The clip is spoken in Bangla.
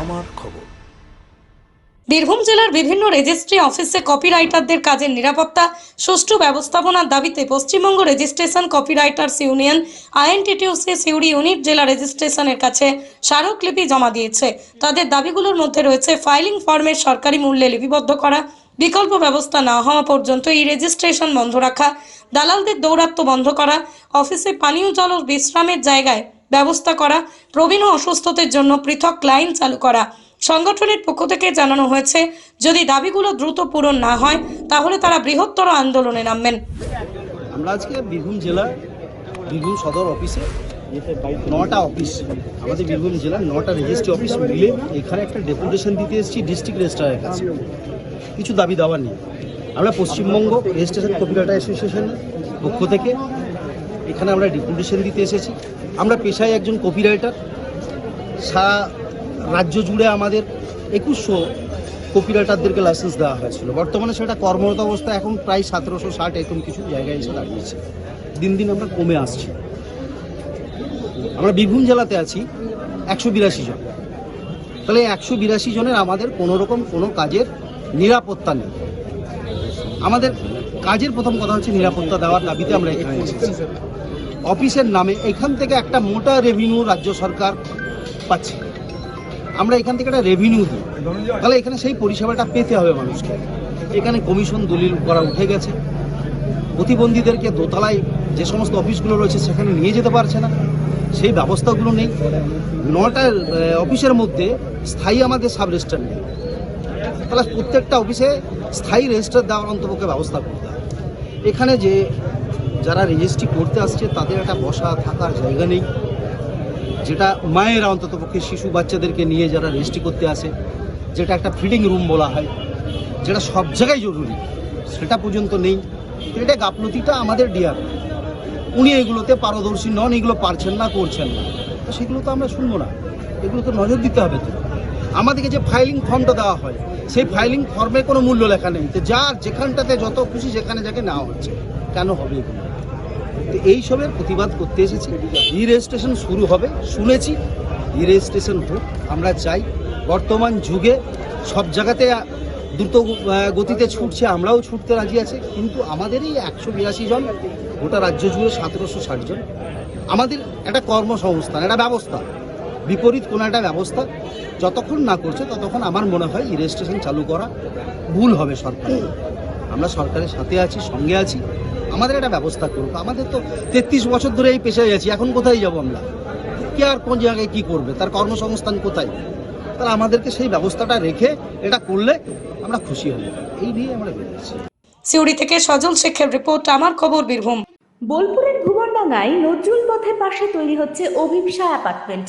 আমার খবর। বীরভূম জেলার বিভিন্ন রেজিস্ট্রি অফিসে কপিরাইটারদের কাজের নিরাপত্তা, সুষ্ঠু ব্যবস্থাপনার দাবিতে Paschimbanga registration copywriters union INTTUC Suri unit জেলা রেজিস্ট্রেশনের কাছে স্মারকলিপি জমা দিয়েছে। তাদের দাবিগুলোর মধ্যে রয়েছে ফাইলিং ফর্মের সরকারি মূল্যে লিপিবদ্ধ করা, বিকল্প ব্যবস্থা না হওয়া পর্যন্ত এই রেজিস্ট্রেশন বন্ধ রাখা, দালালদের দৌরাত্ম্য বন্ধ করা, অফিসে পানীয় জল ও বিশ্রামের জায়গায় ব্যবস্থা করা, প্রবীণ ও অসুস্থদের জন্য পৃথক লাইন চালু করা। সংগঠনের পক্ষ থেকে জানানো হয়েছে, যদি দাবিগুলো দ্রুত পূরণ না হয়, তাহলে তারা বৃহত্তর আন্দোলনে নামবেন। আমরা আজকে বীরভূম জেলার বীরভূম সদর অফিসে নটা অফিস, আমাদের বীরভূম জেলার নটা রেজিস্ট্রি অফিস মিলে এখানে একটা ডেপুটেশন দিতে এসেছি ডিস্ট্রিক্ট রেজিস্ট্রারের কাছে। কিছু দাবি দাওয়া নেই। আমরা পশ্চিমবঙ্গ রেজিস্ট্রেশন কপিরাইটার অ্যাসোসিয়েশনের পক্ষ থেকে এখানে আমরা ডেপুটেশন দিতে এসেছি। আমরা পেশায় একজন কপিরাইটার সারা রাজ্য জুড়ে আমাদের একুশশো কপিরাইটারদেরকে লাইসেন্স দেওয়া হয়েছিল। বর্তমানে সেটা কর্মরত অবস্থা এখন প্রায় সতেরোশো ষাট এরকম কিছু জায়গায় এসে দাঁড়িয়েছে। দিন দিন আমরা কমে আসছি। আমরা বীরভূম জেলাতে আছি, একশো বিরাশি জন। তাহলে একশো বিরাশি জনের আমাদের কোনো রকম কোনো কাজের নিরাপত্তা নেই। আমাদের কাজের প্রথম কথা হচ্ছে নিরাপত্তা দেওয়ার দাবিতে আমরা এখানে এসেছি। অফিসের নামে এখান থেকে একটা মোটা রেভিনিউ রাজ্য সরকার পাচ্ছে। আমরা এখান থেকে একটা রেভিনিউ দিই। তাহলে এখানে সেই পরিষেবাটা পেতে হবে মানুষকে। এখানে কমিশন দলিল করা উঠে গেছে। প্রতিবন্ধীদেরকে দোতলায় যে সমস্ত অফিসগুলো রয়েছে সেখানে নিয়ে যেতে পারছে না। সেই ব্যবস্থাগুলো নেই। নটা অফিসের মধ্যে স্থায়ী আমাদের সাব রেজিস্টার নেই। তাহলে প্রত্যেকটা অফিসে স্থায়ী রেজিস্টার দেওয়ার অন্তপক্ষে ব্যবস্থা করতে হবে। এখানে যে যারা রেজিস্ট্রি করতে আসছে, তাদের একটা বসা থাকার জায়গা নেই। যেটা মায়েরা অন্তত পক্ষে শিশু বাচ্চাদেরকে নিয়ে যারা রেজিস্ট্রি করতে আসে, যেটা একটা ফিডিং রুম বলা হয়, যেটা সব জায়গায় জরুরি, সেটা পর্যন্ত নেই। এটা গাফলতিটা আমাদের ডিয়ার উনি এগুলোতে পারদর্শী নন, এগুলো পারছেন না, করছেন না। তো সেগুলো তো আমরা শুনব না। এগুলো তো নজর দিতে হবে তো। আমাদেরকে যে ফাইলিং ফর্মটা দেওয়া হয়, সেই ফাইলিং ফর্মে কোনো মূল্য লেখা নেই। তো যার যেখানটাতে যত খুশি, যেখানে যাকে নেওয়া হচ্ছে, কেন হবে এগুলো? তো এইসবের প্রতিবাদ করতে এসেছি। ই রেজিস্ট্রেশন শুরু হবে, শুনেছি। ই রেজিস্ট্রেশন হোক, আমরা চাই। বর্তমান যুগে সব জায়গাতে দ্রুত গতিতে ছুটছে, আমরাও ছুটতে রাজি আছি। কিন্তু আমাদের এই একশো বিরাশি জন, গোটা রাজ্য জুড়ে সতেরোশো ষাট জন। আমাদের একটা কর্মসংস্থান, একটা ব্যবস্থা, বিপরীত কোনো একটা ব্যবস্থা যতক্ষণ না করছে, ততক্ষণ আমার মনে হয় ই রেজিস্ট্রেশন চালু করা ভুল হবে সরকার। আমরা সরকারের সাথে আছি, সঙ্গে আছি। আমাদের একটা ব্যবস্থা করুক। আমাদের তো তেত্রিশ বছর ধরে এই পেশায় আছি এখন কোথায় যাব আমরা? কে আর কোন জায়গায় কি করবে? তার কর্মসংস্থান কোথায়? তাহলে আমাদেরকে সেই ব্যবস্থাটা রেখে এটা করলে আমরা খুশি হব। এই নিয়ে আমরা বেরোচ্ছি সিউড়ি থেকে সজল শেখের রিপোর্ট আমার খবর বীরভূম। বোলপুরের ভুবনডাঙ্গায় নজরুল পথের পাশে তৈরি হচ্ছে অভিপ্সা অ্যাপার্টমেন্ট।